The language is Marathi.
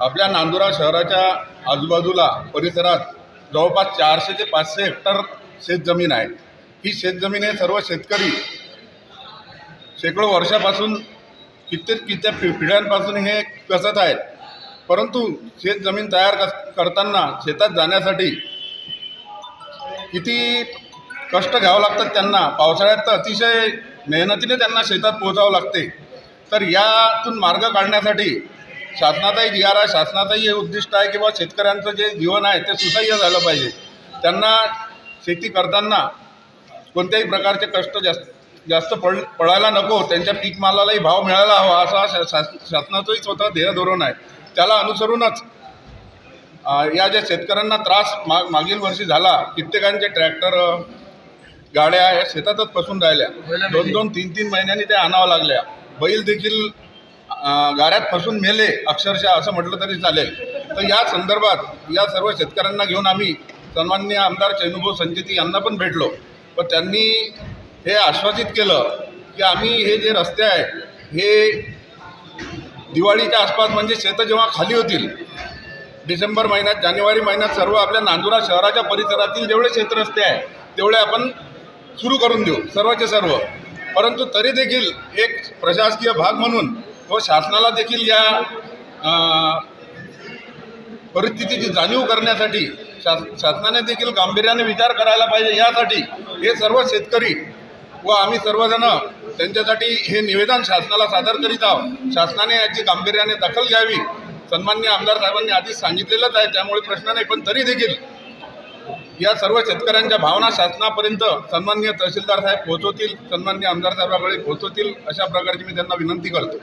आपल्या नांदुरा शहराच्या आजूबाजूला परिसरात जवळपास चारशे ते पाचशे हेक्टर शेतजमीन आहे. ही शेतजमीन हे सर्व शेतकरी शेकडो वर्षापासून कित्येक कित्येक पि पिढ्यांपासून हे कसत आहेत. परंतु शेतजमीन तयार करताना शेतात जाण्यासाठी किती कष्ट घ्यावं लागतात त्यांना. पावसाळ्यात तर अतिशय मेहनतीने त्यांना शेतात पोहोचावं लागते. तर यातून मार्ग काढण्यासाठी शासनाचाही आहे शासनाचंही हे उद्दिष्ट आहे की बा शेतकऱ्यांचं जे जीवन आहे ते सुसह्य झालं पाहिजे. त्यांना शेती करताना कोणत्याही प्रकारचे कष्ट जास्त जास्त पड पडायला नको त्यांच्या पीक मालालाही भाव मिळायला हवा असा शा शास शासनाचंही स्वतः ध्येय धोरण आहे. त्याला अनुसरूनच या ज्या शेतकऱ्यांना त्रास मा मागील वर्षी झाला कित्येकांचे ट्रॅक्टर गाड्या या शेतातच फसून राहिल्या. दोन दोन तीन तीन महिन्यांनी त्या आणावं लागल्या. बैल देखील गाऱ्यात फसून मेले अक्षरशः असं म्हटलं तरी चालेल. तर या संदर्भात या सर्व शेतकऱ्यांना घेऊन आम्ही सन्माननीय आमदार चैनुभाऊ संचिती यांना पण भेटलो. पण त्यांनी हे आश्वासित केलं की आम्ही हे जे रस्ते आहे हे दिवाळीच्या आसपास म्हणजे शेतं जेव्हा खाली होतील डिसेंबर महिन्यात जानेवारी महिन्यात सर्व आपल्या नांदुरा शहराच्या परिसरातील जेवढे शेतरस्ते आहे तेवढे आपण सुरू करून देऊ सर्वचे सर्व. परंतु तरी देखील एक प्रशासकीय भाग म्हणून व शासनाला देखील या परिस्थितीची जाणीव करण्यासाठी शास शासनाने देखील गांभीर्याने विचार करायला पाहिजे. यासाठी हे सर्व शेतकरी व आम्ही सर्वजण त्यांच्यासाठी हे निवेदन शासनाला सादर करीत आहोत. शासनाने याची गांभीर्याने दखल घ्यावी. सन्मान्य आमदार साहेबांनी आधीच सांगितलेलंच आहे. त्यामुळे प्रश्न नाही पण तरी देखील या सर्व शेतकऱ्यांच्या भावना शासनापर्यंत सन्मान्य तहसीलदार साहेब पोहोचवतील सन्मान्य आमदार साहेबाकडे पोहोचवतील अशा प्रकारची मी त्यांना विनंती करतो.